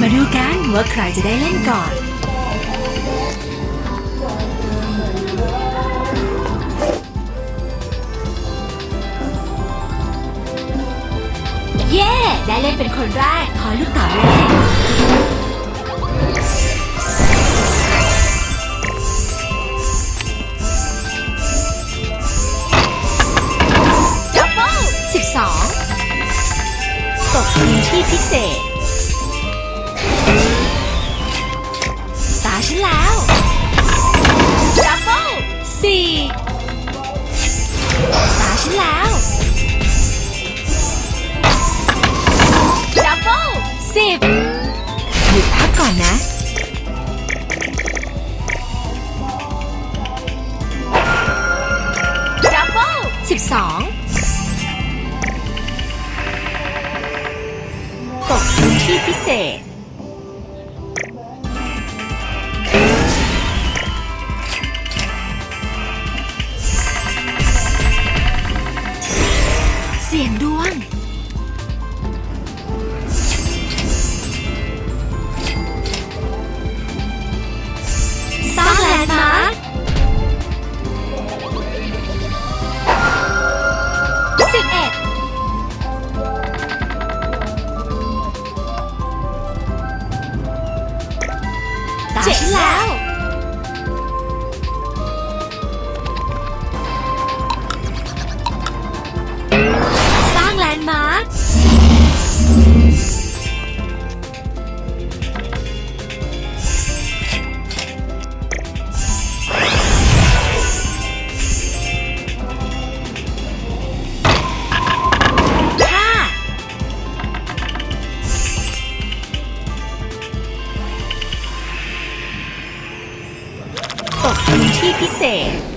มาดูกันว่าใครจะได้เล่นก่อน เย้ ได้เล่นเป็นคนแรกขอลูกเต๋าเลยดับเบิลสิบสองตกพื้นที่พิเศษ ตาฉันแล้วดับเบิลสี่ตาฉันแล้วดับเบิลสิบหยุดพักก่อนนะดับเบิลสิบสองตกพื้นที่พิเศษ สียงดวง สร้างแลนด์มาร์คสิบเอ็ดตาฉันแล้ว ที่พิเศษ